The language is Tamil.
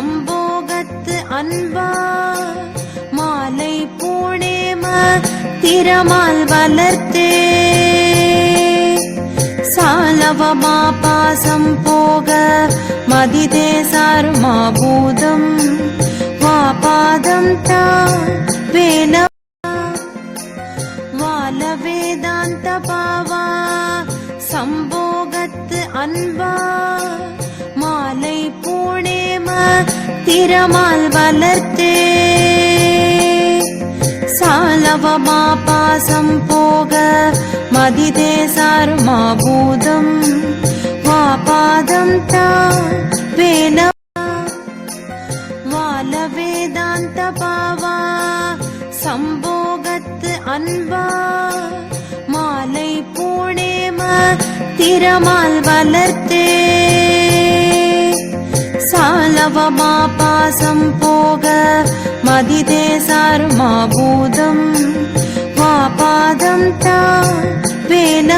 சம்போகத்து அன்பா மாலை பூணேம திறமால் வளர்த்தே. சாலவமா பாசம் போக மதிதே சார்மா பூதம். வா பாதம் தா வேல வால வேதாந்த பாவா. சம்போகத்து அன்பா திறமால் வளர்த்தே சாலவமா பாசம் போக மதிதே சார்மா பூதம் வா பாதம் தா வால வேதாந்த பாவா சம்போகத்து அன்பா. மாலை பூணேம திறமால் வளர்த்தே मापासम्पोग मदिदेसारुमाभूदम् मापादं ता वेन